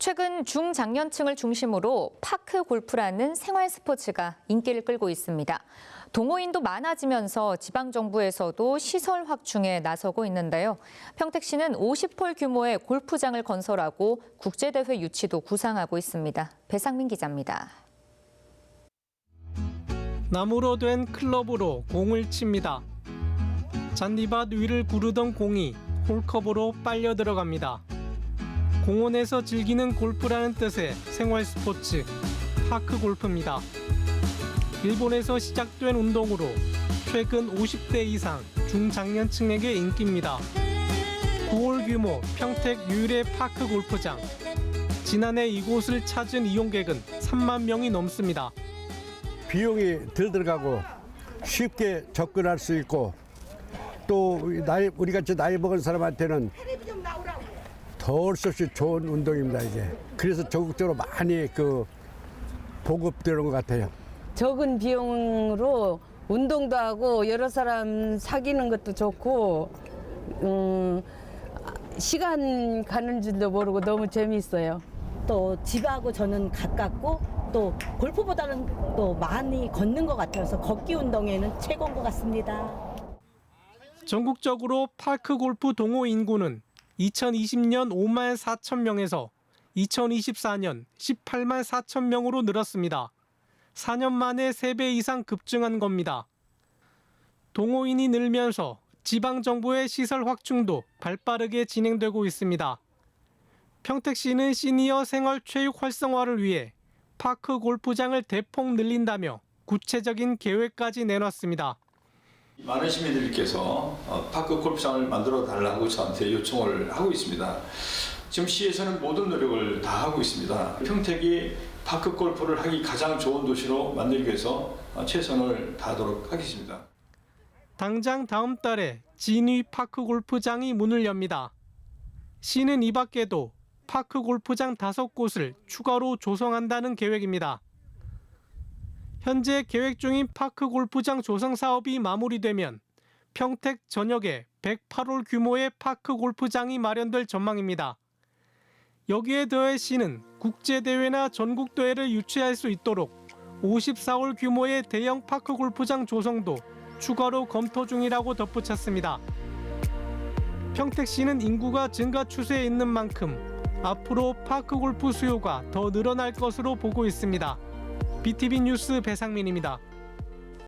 최근 중장년층을 중심으로 파크 골프라는 생활 스포츠가 인기를 끌고 있습니다. 동호인도 많아지면서 지방정부에서도 시설 확충에 나서고 있는데요. 평택시는 50홀 규모의 골프장을 건설하고 국제대회 유치도 구상하고 있습니다. 배상민 기자입니다. 나무로 된 클럽으로 공을 칩니다. 잔디밭 위를 구르던 공이 홀컵으로 빨려 들어갑니다. 공원에서 즐기는 골프라는 뜻의 생활 스포츠 파크 골프입니다. 일본에서 시작된 운동으로 최근 50대 이상 중장년층에게 인기입니다. 9홀 규모 평택 유일의 파크 골프장. 지난해 이곳을 찾은 이용객은 3만 명이 넘습니다. 비용이 덜 들어가고 쉽게 접근할 수 있고 또 나이 우리 같이 나이 먹은 사람한테는 더울 수 없이 좋은 운동입니다 이게 그래서 전국적으로 많이 그 보급되는 것 같아요. 적은 비용으로 운동도 하고 여러 사람 사귀는 것도 좋고 음, 시간 가는 줄도 모르고 너무 재미있어요. 또 집하고 저는 가깝고 또 골프보다는 또 많이 걷는 것 같아서 걷기 운동에는 최고인 것 같습니다. 전국적으로 파크 골프 동호 인구는 2020년 5만 4천 명에서 2024년 18만 4천 명으로 늘었습니다. 4년 만에 3배 이상 급증한 겁니다. 동호인이 늘면서 지방 정부의 시설 확충도 발빠르게 진행되고 있습니다. 평택시는 시니어 생활 체육 활성화를 위해 파크 골프장을 대폭 늘린다며 구체적인 계획까지 내놨습니다. 많은 시민들께서 어, 파크 골프장을 만들어 달라고 저한테 요청을 하고 있습니다. 지금 시에서는 모든 노력을 다 하고 있습니다. 평택이 파크 골프를 하기 가장 좋은 도시로 만들기 위해서 어, 최선을 다하도록 하겠습니다. 당장 다음 달에 진위 파크 골프장이 문을 엽니다. 시는 이 밖에도 파크 골프장 다섯 곳을 추가로 조성한다는 계획입니다. 현재 계획 중인 파크 골프장 조성 사업이 마무리되면 평택 전역에 108홀 규모의 파크 골프장이 마련될 전망입니다. 여기에 더해 시는 국제대회나 전국대회를 유치할 수 있도록 54홀 규모의 대형 파크 골프장 조성도 추가로 검토 중이라고 덧붙였습니다. 평택시는 인구가 증가 추세에 있는 만큼 앞으로 파크 골프 수요가 더 늘어날 것으로 보고 있습니다. BTV 뉴스 배상민입니다.